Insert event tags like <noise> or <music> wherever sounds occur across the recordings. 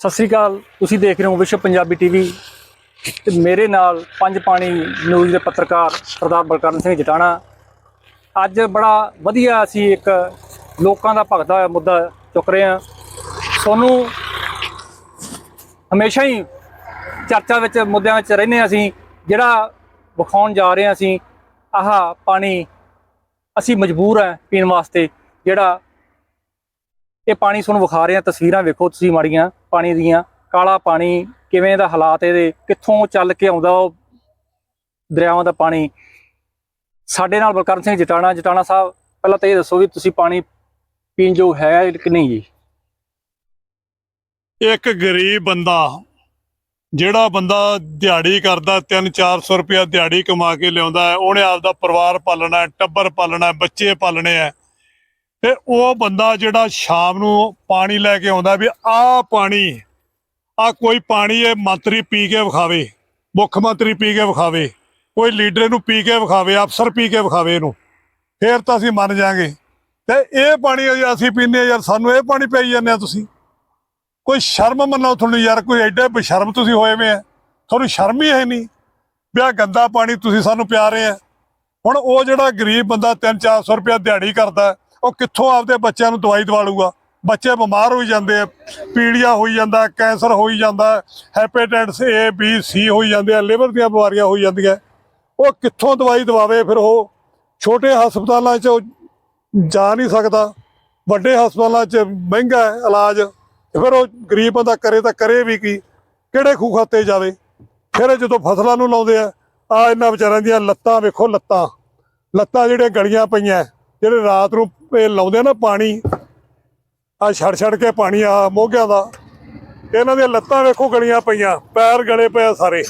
ਸਤਿ ਸ੍ਰੀ ਅਕਾਲ। ਤੁਸੀਂ ਦੇਖ ਰਹੇ ਹੋ ਵਿਸ਼ਵ ਪੰਜਾਬੀ ਟੀਵੀ ਤੇ ਮੇਰੇ ਨਾਲ ਪੰਜ ਪਾਣੀ ਨਿਊਜ਼ ਦੇ ਪੱਤਰਕਾਰ ਸਰਦਾਰ ਬਲਕਰਨ ਸਿੰਘ ਜਟਾਣਾ। ਅੱਜ ਬੜਾ ਵਧੀਆ ਅਸੀਂ ਇੱਕ ਲੋਕਾਂ ਦਾ ਭਗਦਾ ਹੋਇਆ ਮੁੱਦਾ ਚੁੱਕ ਰਹੇ ਹਾਂ। ਤੁਹਾਨੂੰ ਹਮੇਸ਼ਾ ਹੀ ਚਰਚਾ ਵਿੱਚ, ਮੁੱਦਿਆਂ ਵਿੱਚ ਰਹਿੰਦੇ ਹਾਂ ਅਸੀਂ। ਜਿਹੜਾ ਵਿਖਾਉਣ ਜਾ ਰਹੇ ਹਾਂ ਅਸੀਂ, ਆਹ ਪਾਣੀ ਅਸੀਂ ਮਜਬੂਰ ਹਾਂ ਪੀਣ ਵਾਸਤੇ। ਜਿਹੜਾ ਇਹ ਪਾਣੀ ਤੁਹਾਨੂੰ ਵਿਖਾ ਰਹੇ ਹਾਂ, ਤਸਵੀਰਾਂ ਵੇਖੋ ਤੁਸੀਂ ਮਾੜੀਆਂ, ਪਾਣੀ ਦੀਆਂ, ਕਾਲਾ ਪਾਣੀ, ਕਿਵੇਂ ਦਾ ਹਾਲਾਤ ਇਹਦੇ, ਕਿੱਥੋਂ ਚੱਲ ਕੇ ਆਉਂਦਾ ਉਹ ਦਰਿਆਵਾਂ ਦਾ ਪਾਣੀ। ਸਾਡੇ ਨਾਲ ਬਲਕਰਨ ਸਿੰਘ ਜਟਾਣਾ ਜਟਾਣਾ ਸਾਹਿਬ, ਪਹਿਲਾਂ ਤਾਂ ਇਹ ਦੱਸੋ ਵੀ ਤੁਸੀਂ ਪਾਣੀ ਪੀਣ ਜੋ ਹੈ ਕਿ ਨਹੀਂ ਜੀ? ਇੱਕ ਗਰੀਬ ਬੰਦਾ, ਜਿਹੜਾ ਬੰਦਾ ਦਿਹਾੜੀ ਕਰਦਾ 3-400 ਰੁਪਇਆ ਦਿਹਾੜੀ ਕਮਾ ਕੇ ਲਿਆਉਂਦਾ ਉਹਨੇ ਆਪਦਾ ਪਰਿਵਾਰ ਪਾਲਣਾ ਟੱਬਰ ਪਾਲਣਾ ਬੱਚੇ ਪਾਲਣੇ ਹੈ। ਤੇ ਉਹ ਬੰਦਾ ਜਿਹੜਾ ਸ਼ਾਮ ਨੂੰ ਪਾਣੀ ਲੈ ਕੇ ਆਉਂਦਾ ਵੀ ਆਹ ਪਾਣੀ ਆ ਕੋਈ ਪਾਣੀ ਇਹ ਮੰਤਰੀ ਪੀ ਕੇ ਵਿਖਾਵੇ, ਮੁੱਖ ਮੰਤਰੀ ਪੀ ਕੇ ਵਿਖਾਵੇ, ਕੋਈ ਲੀਡਰ ਨੂੰ ਪੀ ਕੇ ਵਿਖਾਵੇ, ਅਫਸਰ ਪੀ ਕੇ ਵਿਖਾਵੇ ਇਹਨੂੰ, ਫੇਰ ਤਾਂ ਅਸੀਂ ਮੰਨ ਜਾਾਂਗੇ। ਤੇ ਇਹ ਪਾਣੀ ਅਸੀਂ ਪੀਂਦੇ ਹਾਂ ਯਾਰ, ਸਾਨੂੰ ਇਹ ਪਾਣੀ ਪਈ ਜਾਂਦੇ ਆ ਤੁਸੀਂ। ਕੋਈ ਸ਼ਰਮ ਮੰਨੋ ਤੁਹਾਨੂੰ ਯਾਰ, ਕੋਈ ਐਡੇ ਬਸ਼ਰਮ ਤੁਸੀਂ ਹੋਏ ਵੇ ਆ। ਤੁਹਾਨੂੰ ਸ਼ਰਮ ਹੀ ਹੈ ਨਹੀਂ ਵੀ ਆਹ ਗੰਦਾ ਪਾਣੀ ਤੁਸੀਂ ਸਾਨੂੰ ਪਿਆ ਰਹੇ ਆ। ਹੁਣ ਉਹ ਜਿਹੜਾ ਗਰੀਬ ਬੰਦਾ 3-400 ਰੁਪਇਆ ਦਿਹਾੜੀ ਕਰਦਾ ਉਹ ਕਿੱਥੋਂ ਆਪਦੇ ਬੱਚਿਆਂ ਨੂੰ ਦਵਾਈ ਦਵਾਲੂਗਾ? ਬੱਚੇ ਬਿਮਾਰ ਹੋਈ ਜਾਂਦੇ ਆ, ਪੀੜੀਆ ਹੋਈ ਜਾਂਦਾ, ਕੈਂਸਰ ਹੋਈ ਜਾਂਦਾ ਹੈਪੇਟਾਈਟਸ ਏ ਬੀ ਸੀ ਹੋਈ ਜਾਂਦੇ ਆ ਲਿਵਰ ਦੀਆਂ ਬਿਮਾਰੀਆਂ ਹੋਈ ਜਾਂਦੀਆਂ। ਉਹ ਕਿੱਥੋਂ ਦਵਾਈ ਦਵਾਵੇ ਫਿਰ ਉਹ? ਛੋਟੇ ਹਸਪਤਾਲਾਂ 'ਚ ਉਹ ਜਾ ਨਹੀਂ ਸਕਦਾ। ਵੱਡੇ ਹਸਪਤਾਲਾਂ 'ਚ ਮਹਿੰਗਾ ਹੈ ਇਲਾਜ। ਫਿਰ ਉਹ ਗਰੀਬ ਬੰਦਾ ਕਰੇ ਤਾਂ ਕਰੇ ਵੀ ਕੀ? ਕਿਹੜੇ ਖੂਹ ਖਾਤੇ ਜਾਵੇ? ਫਿਰ ਜਦੋਂ ਫਸਲਾਂ ਨੂੰ ਲਾਉਂਦੇ ਆ ਆ ਇਹਨਾਂ ਵਿਚਾਰਿਆਂ ਦੀਆਂ ਲੱਤਾਂ ਵੇਖੋ, ਲੱਤਾਂ। ਲੱਤਾਂ ਜਿਹੜੀਆਂ ਗਲੀਆਂ ਪਈਆਂ। ਜਿਹੜੇ ਰਾਤ ਨੂੰ ਇਹ ਲਾਉਂਦੇ ਨਾ ਪਾਣੀ ਆ ਛੜ ਛੜ ਕੇ ਪਾਣੀ ਆ ਮੋਗਿਆਂ ਦਾ ਇਹਨਾਂ ਦੀਆਂ ਲੱਤਾਂ ਵੇਖੋ ਗਲੀਆਂ ਪਈਆਂ ਪੈਰ ਗਲੇ ਪਏ ਸਾਰੇ।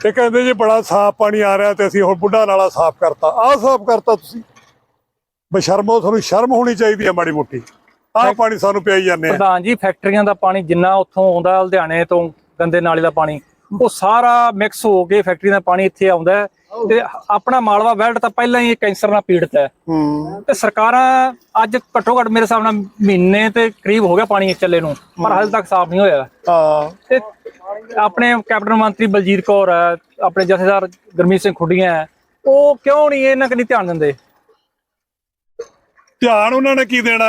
ਤੇ ਕਹਿੰਦੇ ਜੀ ਬੜਾ ਸਾਫ਼ ਪਾਣੀ ਆ ਰਿਹਾ ਤੇ ਅਸੀਂ ਹੁਣ ਬੁੱਢਾ ਨਾਲਾ ਸਾਫ਼ ਕਰਤਾ। ਆਹ ਸਾਫ਼ ਕਰਤਾ ਤੁਸੀਂ। ਬਸ਼ਰਮੋ ਤੁਹਾਨੂੰ ਸ਼ਰਮ ਹੋਣੀ ਚਾਹੀਦੀ ਹੈ ਮਾੜੀ ਮੋਟੀ। ਆਹ ਪਾਣੀ ਸਾਨੂੰ ਪਿਆਈ ਜਾਂਦੇ ਆ। ਪ੍ਰਧਾਨ ਜੀ ਫੈਕਟਰੀਆਂ ਦਾ ਪਾਣੀ ਜਿੰਨਾ ਉੱਥੋਂ ਆਉਂਦਾ ਲੁਧਿਆਣੇ ਤੋਂ ਗੰਦੇ ਨਾਲੇ ਦਾ ਪਾਣੀ ਉਹ ਸਾਰਾ ਮਿਕਸ ਹੋ ਕੇ ਫੈਕਟਰੀ ਦਾ ਪਾਣੀ ਇੱਥੇ ਆਉਂਦਾ ਤੇ ਆਪਣਾ ਮਾਲਵਾ ਵੈਲਟ ਤਾਂ ਪਹਿਲਾਂ ਹੀ ਕੈਂਸਰ ਨਾਲ ਪੀੜਤ ਹੈ। ਹੂੰ। ਤੇ ਸਰਕਾਰਾਂ ਅੱਜ ਘੱਟੋ ਘੱਟ ਮੇਰੇ ਹਿਸਾਬ ਨਾਲ ਮਹੀਨੇ ਤੇ ਕਰੀਬ ਹੋ ਗਿਆ ਪਾਣੀ ਚੱਲੇ ਨੂੰ ਪਰ ਹਾਲੇ ਤੱਕ ਸਾਫ਼ ਨਹੀਂ ਹੋਇਆ। ਹਾਂ। ਤੇ ਆਪਣੇ ਕੈਬਨਿਟ ਮੰਤਰੀ ਬਲਜੀਤ ਕੌਰ ਹੈ ਆਪਣੇ ਜਥੇਦਾਰ ਗੁਰਮੀਤ ਸਿੰਘ ਖੁੱਡੀਆਂ ਹੈ ਉਹ ਕਿਉਂ ਨਹੀਂ ਇਹਨਾਂ ਕਨੀ ਧਿਆਨ ਦਿੰਦੇ? ਧਿਆਨ ਉਹਨਾਂ ਨੇ ਕੀ ਦੇਣਾ?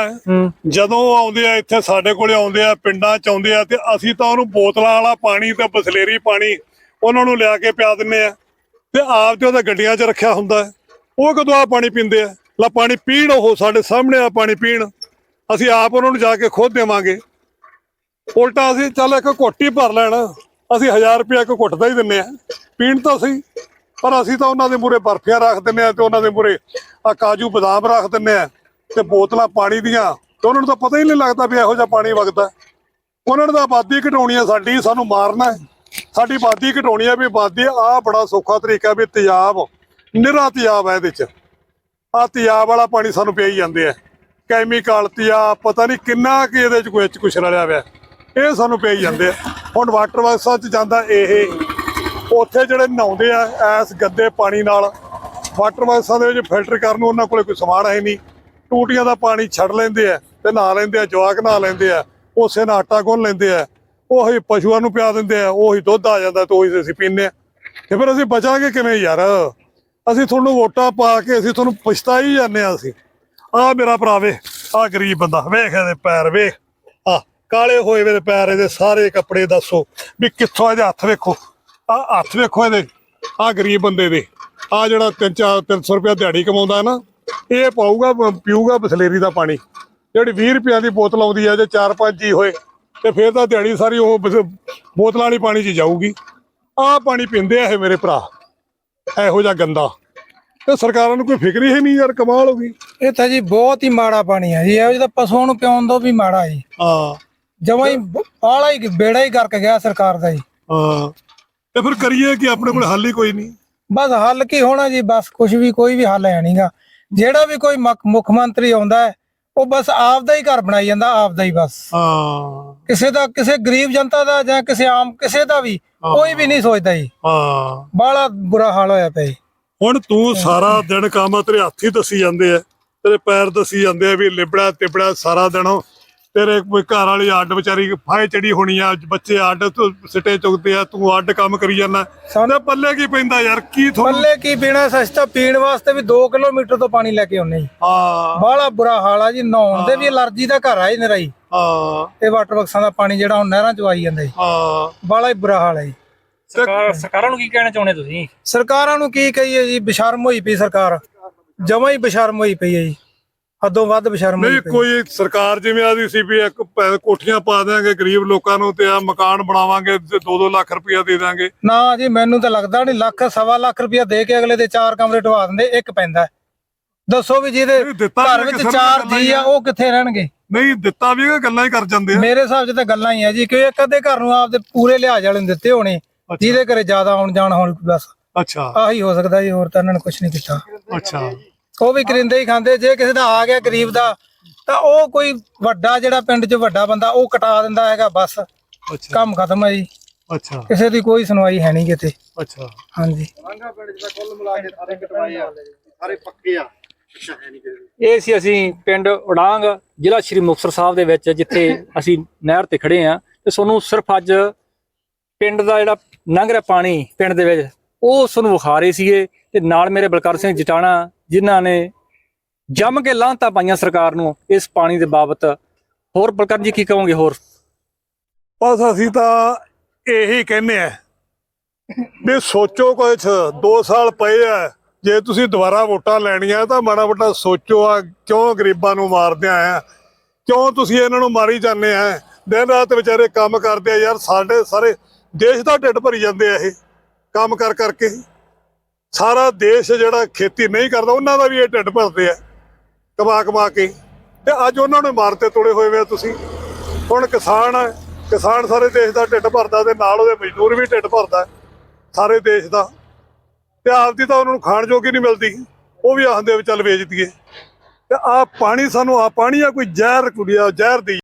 ਜਦੋਂ ਉਹ ਆਉਂਦੇ ਆ ਇੱਥੇ ਸਾਡੇ ਕੋਲੇ ਆਉਂਦੇ ਆ ਪਿੰਡਾਂ ਚ ਆਉਂਦੇ ਆ ਤੇ ਅਸੀਂ ਤਾਂ ਉਹਨੂੰ ਬੋਤਲਾਂ ਵਾਲਾ ਪਾਣੀ ਤੇ ਬਸਲੇਰੀ ਪਾਣੀ ਉਹਨਾਂ ਨੂੰ ਲਿਆ ਕੇ ਪਿਆ ਦਿੰਨੇ ਆ। ਤੇ ਆਪ ਤੇ ਉਹਦਾ ਗੱਡੀਆਂ 'ਚ ਰੱਖਿਆ ਹੁੰਦਾ ਉਹ ਕਦੋਂ ਆ ਪਾਣੀ ਪੀਂਦੇ ਆ? ਲਾ ਪਾਣੀ ਪੀਣ ਉਹ ਸਾਡੇ ਸਾਹਮਣੇ ਆ ਪਾਣੀ ਪੀਣ। ਅਸੀਂ ਆਪ ਉਹਨਾਂ ਨੂੰ ਜਾ ਕੇ ਖੁਦ ਦੇਵਾਂਗੇ। ਉਲਟਾ ਅਸੀਂ ਚੱਲ ਇੱਕ ਘੁੱਟ ਹੀ ਭਰ ਲੈਣਾ। ਅਸੀਂ 1000 ਰੁਪਏ ਇੱਕ ਘੁੱਟਦਾ ਹੀ ਦਿੰਨੇ ਆ। ਪੀਣ ਤਾਂ ਸਹੀ ਪਰ ਅਸੀਂ ਤਾਂ ਉਹਨਾਂ ਦੇ ਮੂਰੇ ਬਰਫੀਆਂ ਰੱਖ ਦਿੰਨੇ ਆ ਤੇ ਉਹਨਾਂ ਦੇ ਮੂਰੇ ਆ ਕਾਜੂ ਬਦਾਮ ਰੱਖ ਦਿੰਨੇ ਆ ਤੇ ਬੋਤਲਾਂ ਪਾਣੀ ਦੀਆਂ। ਤੇ ਉਹਨਾਂ ਨੂੰ ਤਾਂ ਪਤਾ ਹੀ ਨਹੀਂ ਲੱਗਦਾ ਵੀ ਇਹੋ ਜਿਹਾ ਪਾਣੀ ਵਗਦਾ। ਉਹਨਾਂ ਨੇ ਤਾਂ ਆਬਾਦੀ ਘਟਾਉਣੀ ਆ ਸਾਡੀ, ਸਾਨੂੰ ਮਾਰਨਾ ਹੈ। ਸਾਡੀ ਆਬਾਦੀ ਘਟਾਉਣੀ ਆ ਵੀ ਬਾਦੀ ਆ ਬੜਾ ਸੌਖਾ ਤਰੀਕਾ ਵੀ ਤੇਜ਼ਾਬ, ਨਿਰਾ ਤੇਜ਼ਾਬ ਹੈ ਇਹਦੇ ਚ। ਆ ਤੇਜ਼ਾਬ ਵਾਲਾ ਪਾਣੀ ਸਾਨੂੰ ਪਿਆਈ ਜਾਂਦੇ ਆ। ਕੈਮੀਕਲ ਤੇਜ਼ਾਬ, ਪਤਾ ਨਹੀਂ ਕਿੰਨਾ ਕਿ ਇਹਦੇ ਚ ਕੋਈ ਕੁਛ ਰਲਿਆ ਹੋਇਆ ਇਹ ਸਾਨੂੰ ਪਿਆਈ ਜਾਂਦੇ ਆ। ਹੁਣ ਵਾਟਰ ਵਰਕਸਾਂ ਚ ਜਾਂਦਾ ਇਹ। ਉੱਥੇ ਜਿਹੜੇ ਨਹਾਉਂਦੇ ਆ ਐਸ ਗੰਦੇ ਪਾਣੀ ਨਾਲ ਵਾਟਰ ਵਰਕਸਾਂ ਦੇ ਵਿੱਚ ਫਿਲਟਰ ਕਰਨ ਨੂੰ ਉਹਨਾਂ ਕੋਲੇ ਕੋਈ ਸਮਾਨ ਹੈ ਨਹੀਂ। ਟੂਟੀਆਂ ਦਾ ਪਾਣੀ ਛੱਡ ਲੈਂਦੇ ਆ ਤੇ ਨਹਾ ਲੈਂਦੇ ਆ, ਜਵਾਕ ਨਹਾ ਲੈਂਦੇ ਆ, ਉਸੇ ਨਾਲ ਆਟਾ ਗੁੰਨ ਲੈਂਦੇ ਆ। ਉਹੀ ਪਸ਼ੂਆਂ ਨੂੰ ਪਿਆ ਦਿੰਦੇ ਆ, ਉਹੀ ਦੁੱਧ ਆ ਜਾਂਦਾ ਤੇ ਉਹੀ ਅਸੀਂ ਪੀਂਦੇ ਆ। ਤੇ ਫਿਰ ਅਸੀਂ ਬਚਾਂਗੇ ਕਿਵੇਂ ਯਾਰ? ਅਸੀਂ ਤੁਹਾਨੂੰ ਵੋਟਾਂ ਪਾ ਕੇ ਅਸੀਂ ਤੁਹਾਨੂੰ ਪਛਤਾਈ ਜਾਂਦੇ ਆ ਅਸੀਂ। ਆ ਮੇਰਾ ਭਰਾ ਵੇ ਆ ਗਰੀਬ ਬੰਦਾ, ਵੇਖ ਇਹਦੇ ਪੈਰ ਵੇਖ ਆ ਕਾਲੇ ਹੋਏ ਵੇ ਪੈਰ, ਇਹਦੇ ਸਾਰੇ ਕੱਪੜੇ ਦੱਸੋ ਵੀ ਕਿੱਥੋਂ ਇਹਦੇ ਹੱਥ ਵੇਖੋ। ਆ ਹੱਥ ਵੇਖੋ ਇਹਦੇ ਆ ਗਰੀਬ ਬੰਦੇ ਦੇ। ਆ ਜਿਹੜਾ 3-4 300 ਰੁਪਇਆ ਦਿਹਾੜੀ ਕਮਾਉਂਦਾ ਹੈ ਨਾ, ਇਹ ਪਾਊਗਾ, ਪੀਊਗਾ ਬਸਲੇਰੀ ਦਾ ਪਾਣੀ। ਜਿਹੜੀ 20 ਰੁਪਿਆਂ ਦੀ ਬੋਤਲ ਆਉਂਦੀ ਹੈ, ਜੇ 4-5 ਜੀ ਹੋਏ ਤੇ ਫਿਰ ਤਾਂ ਦਿਹਾੜੀ ਸਾਰੀ ਉਹ ਬੋਤਲਾਂ ਵਾਲੀ ਪਾਣੀ 'ਚ ਜਾਊਗੀ। ਆਹ ਪਾਣੀ ਪੀਂਦੇ ਆ ਇਹ ਮੇਰੇ ਭਰਾ। ਇਹੋ ਜਿਹਾ ਗੰਦਾ। ਤੇ ਸਰਕਾਰਾਂ ਨੂੰ ਕੋਈ ਫਿਕਰ ਹੀ ਨਹੀਂ ਯਾਰ ਕਮਾਲ ਹੋ ਗਈ। ਇਹ ਤਾਂ ਜੀ ਬਹੁਤ ਹੀ ਮਾੜਾ ਪਾਣੀ ਹੈ ਜੀ। ਇਹੋ ਜਿਹਾ ਪਸ਼ੂਆਂ ਨੂੰ ਪਿਆਉਣ ਤੋਂ ਵੀ ਮਾੜਾ ਜੀ। ਹਾਂ। ਜਮਾਂ ਹੀ ਬਾਲਾ ਹੀ ਬੇੜਾ ਹੀ ਕਰਕੇ ਗਿਆ ਸਰਕਾਰ ਦਾ ਜੀ। ਹਾਂ। ਤੇ ਫਿਰ ਕਰੀਏ ਕਿ ਆਪਣੇ ਕੋਲ ਹੱਲ ਹੀ ਕੋਈ ਨਹੀਂ? ਬਸ ਹੱਲ ਕੀ ਹੋਣਾ ਜੀ ਬਸ ਕੁਝ ਵੀ ਕੋਈ ਵੀ ਹੱਲ ਹੈ ਨਹੀਂਗਾ ਜਿਹੜਾ ਵੀ ਕੋਈ ਮੁੱਖ- ਮੁੱਖ ਮੰਤਰੀ ਆਉਂਦਾ ਹੈ ਉਹ ਬਸ ਆਪਦਾ ਹੀ ਘਰ ਬਣਾਈ ਜਾਂਦਾ ਆਪਦਾ ਹੀ ਬਸ। ਹਾਂ। ਕਿਸੇ ਦਾ ਕਿਸੇ ਗਰੀਬ ਜਨਤਾ ਦਾ ਜਾਂ ਕਿਸੇ ਆਮ ਕਿਸੇ ਦਾ ਵੀ ਕੋਈ ਵੀ ਨਹੀਂ ਸੋਚਦਾ ਜੀ। ਹਾਂ। ਬਾਲਾ ਬੁਰਾ ਹਾਲ ਹੋਇਆ ਪਿਆ ਜੀ। ਹੁਣ ਤੂੰ ਸਾਰਾ ਦਿਨ ਕੰਮ ਤੇਰੇ ਹੱਥ ਹੀ ਦੱਸੀ ਜਾਂਦੇ ਆ ਤੇਰੇ ਪੈਰ ਦੱਸੀ ਜਾਂਦੇ ਆ ਵੀ ਲਿਬੜਾ ਤਿਬੜਾ ਸਾਰਾ ਦਿਨ ਤੇਰੇ ਕੋਈ ਘਰ ਵਾਲੀ ਅੱਡ ਵਿਚਾਰੀ ਫਾਇ ਚੜੀ ਹੋਣੀ ਆ ਬੱਚੇ ਅੱਡ ਤੂੰ ਸਿੱਟੇ ਚੁਗਦੇ ਆ ਤੂੰ ਅੱਡ ਕੰਮ ਕਰੀ ਜਾਂਦਾ। ਸਾਨੂੰ ਪੱਲੇ ਕੀ ਪੈਂਦਾ ਯਾਰ? ਕੀ ਤੁਹਾਨੂੰ ਪੱਲੇ ਕੀ ਪੀਣਾ ਸਸਤਾ ਪੀਣ ਵਾਸਤੇ ਵੀ 2 ਕਿਲੋਮੀਟਰ ਤੋਂ ਪਾਣੀ ਲੈ ਕੇ ਆਉਨੇ ਜੀ। ਹਾਂ। ਬਾਹਲਾ ਬੁਰਾ ਹਾਲ ਆ ਜੀ ਨਹਾਉਣ ਦੇ ਵੀ ਅਲਰਜੀ ਦਾ ਘਰ ਆ ਹੀ ਨਰਾ ਜੀ। ਹਾਂ। ਇਹ ਵਾਟਰ ਬਕਸਾਂ ਦਾ ਪਾਣੀ ਜਿਹੜਾ ਹੁਣ ਨਹਿਰਾਂ ਚ ਆਈ ਜਾਂਦਾ ਜੀ। ਹਾਂ। ਬਾਹਲਾ ਹੀ ਬੁਰਾ ਹਾਲ ਹੈ ਜੀ। ਸਰਕਾਰ ਸਰਕਾਰਾਂ ਨੂੰ ਕੀ ਕਹਿਣਾ ਚਾਹੁੰਦੇ ਤੁਸੀਂ? ਸਰਕਾਰਾਂ ਨੂੰ ਕੀ ਕਹੀਏ ਜੀ ਬਿਸ਼ਰਮ ਹੋਈ ਪਈ ਸਰਕਾਰ। ਜਮਾ ਹੀ ਬਿਸ਼ਰਮ ਹੋਈ ਪਈ ਹੈ ਜੀ। ਹੱਦੋਂ ਵੱਧ ਬਿਸ਼ਰਮ ਨਹੀਂ ਕੋਈ ਸਰਕਾਰ ਜਿਵੇਂ ਆਦੀ ਸੀ ਵੀ ਇੱਕ ਕੋਠੀਆਂ ਪਾ ਦੇਾਂਗੇ ਗਰੀਬ ਲੋਕਾਂ ਨੂੰ ਤੇ ਆ ਮਕਾਨ ਬਣਾਵਾਂਗੇ ਤੇ 2-2 ਲੱਖ ਰੁਪਇਆ ਦੇ ਦਾਂਗੇ ਨਾ ਜੀ ਮੈਨੂੰ ਤਾਂ ਲੱਗਦਾ ਨਹੀਂ ਲੱਖ ਸਵਾ ਲੱਖ ਰੁਪਇਆ ਦੇ ਕੇ ਅਗਲੇ ਦੇ ਚਾਰ ਕਮਰੇ ਢਵਾ ਦਿੰਦੇ ਇੱਕ ਪੈਂਦਾ। ਦੱਸੋ ਵੀ ਜਿਹਦੇ ਘਰ ਵਿੱਚ ਚਾਰ ਜੀ ਆ। ਉਹ ਕਿੱਥੇ ਰਹਿਣਗੇ? ਨਹੀਂ ਦਿੱਤਾ ਵੀ ਗੱਲਾਂ ਹੀ ਕਰ ਜਾਂਦੇ ਆ। ਮੇਰੇ ਹਿਸਾਬ 'ਚ ਤਾਂ ਗੱਲਾਂ ਹੀ ਆ ਜੀ ਕਿ ਇੱਕ ਅੱਧੇ ਘਰ ਨੂੰ ਆਪਦੇ ਪੂਰੇ ਲਿਹਾਜ਼ ਵਾਲੇ ਨੂੰ ਦਿੱਤੇ ਹੋਣੇ ਜਿਹਦੇ ਘਰੇ ਜ਼ਿਆਦਾ ਆਉਣ ਜਾਣ ਹੋਣ ਬਸ। ਅੱਛਾ। ਆਹੀ ਹੋ ਸਕਦਾ ਜੀ ਹੋਰ ਤਾਂ ਇਹਨਾਂ ਨੇ ਕੁਝ ਨਹੀਂ ਕੀਤਾ। ਅੱਛਾ। ਉਹ ਵੀ ਕਰਿੰਦੇ ਹੀ ਖਾਂਦੇ ਜੇ ਕਿਸੇ ਦਾ ਆ ਗਿਆ ਗਰੀਬ ਦਾ ਤਾਂ ਉਹ ਕੋਈ ਵੱਡਾ ਜਿਹੜਾ ਪਿੰਡ 'ਚ ਵੱਡਾ ਬੰਦਾ ਉਹ ਕਟਾ ਦਿੰਦਾ ਹੈਗਾ ਬਸ। ਅੱਛਾ। ਕੰਮ ਖਤਮ ਹੈ ਜੀ। ਅੱਛਾ। ਕਿਸੇ ਦੀ ਕੋਈ ਸੁਣਵਾਈ ਹੈ ਨਹੀਂ ਕਿਤੇ। ਅੱਛਾ। ਹਾਂਜੀ। ਇਹ ਸੀ ਅਸੀਂ ਪਿੰਡ ਉਡਾਂਗ ਜ਼ਿਲ੍ਹਾ ਸ਼੍ਰੀ ਮੁਕਤਸਰ ਸਾਹਿਬ ਦੇ ਵਿੱਚ ਜਿੱਥੇ <laughs> ਅਸੀਂ ਨਹਿਰ ਤੇ ਖੜੇ ਆ ਤੇ ਤੁਹਾਨੂੰ ਸਿਰਫ ਅੱਜ ਪਿੰਡ ਦਾ ਜਿਹੜਾ ਲੰਘ ਰਿਹਾ ਪਾਣੀ ਪਿੰਡ ਦੇ ਵਿੱਚ ਉਹ ਤੁਹਾਨੂੰ ਵਿਖਾ ਰਹੇ ਸੀਗੇ। ਤੇ ਨਾਲ ਮੇਰੇ ਬਲਕਾਰ ਸਿੰਘ ਜਟਾਣਾ ਜਿਨ੍ਹਾਂ ਨੇ ਜੰਮ ਕੇ ਲਾਂਤਾ ਪਾਈਆਂ ਸਰਕਾਰ ਨੂੰ ਇਸ ਪਾਣੀ ਦੇ ਬਾਬਤ। ਹੋਰ ਬਲਕਰ ਜੀ ਕੀ ਕਹੋਗੇ ਹੋਰ? ਬਸ ਅਸੀਂ ਤਾਂ ਇਹੀ ਕਹਿੰਦੇ ਆ ਵੀ ਸੋਚੋ ਕੁਛ 2 ਸਾਲ ਪਏ ਆ। ਜੇ ਤੁਸੀਂ ਦੁਬਾਰਾ ਵੋਟਾਂ ਲੈਣੀਆਂ ਤਾਂ ਮਾੜਾ ਮੋਟਾ ਸੋਚੋ ਆ, ਕਿਉਂ ਗਰੀਬਾਂ ਨੂੰ ਮਾਰਦੇ ਆ? ਕਿਉਂ ਤੁਸੀਂ ਇਹਨਾਂ ਨੂੰ ਮਾਰੀ ਜਾਂਦੇ ਆ? ਦਿਨ ਰਾਤ ਵਿਚਾਰੇ ਕੰਮ ਕਰਦੇ ਆ ਯਾਰ, ਸਾਡੇ ਸਾਰੇ ਦੇਸ਼ ਦਾ ਢਿੱਡ ਭਰੀ ਜਾਂਦੇ ਆ ਇਹ। ਕੰਮ ਕਰ ਕਰਕੇ ਸਾਰਾ ਦੇਸ਼ ਜਿਹੜਾ ਖੇਤੀ ਨਹੀਂ ਕਰਦਾ, ਉਹਨਾਂ ਦਾ ਵੀ ਇਹ ਢਿੱਡ ਭਰਦੇ ਆ, ਕਮਾ ਕਮਾ ਕੇ। ਤੇ ਅੱਜ ਉਹਨਾਂ ਨੂੰ ਮਾਰਤੇ ਤੋੜੇ ਹੋਏ ਵੇ ਆ ਤੁਸੀਂ। ਹੁਣ ਕਿਸਾਨ ਕਿਸਾਨ ਸਾਰੇ ਦੇਸ਼ ਦਾ ਢਿੱਡ ਭਰਦਾ ਤੇ ਨਾਲ ਉਹਦੇ ਮਜ਼ਦੂਰ ਵੀ ਢਿੱਡ ਭਰਦਾ ਸਾਰੇ ਦੇਸ਼ ਦਾ। ਤੇ ਆਪਦੀ ਤਾਂ ਉਹਨਾਂ ਨੂੰ ਖਾਣ ਜੋਗੀ ਨਹੀਂ ਮਿਲਦੀ, ਉਹ ਵੀ ਆਖਦੇ ਵੀ ਚੱਲ ਵੇਚ ਦਈਏ। ਤੇ ਆ ਪਾਣੀ ਸਾਨੂੰ ਆ ਪਾਣੀ ਆ, ਕੋਈ ਜ਼ਹਿਰ ਕੁੜੀਆ ਜ਼ਹਿਰ ਦੀ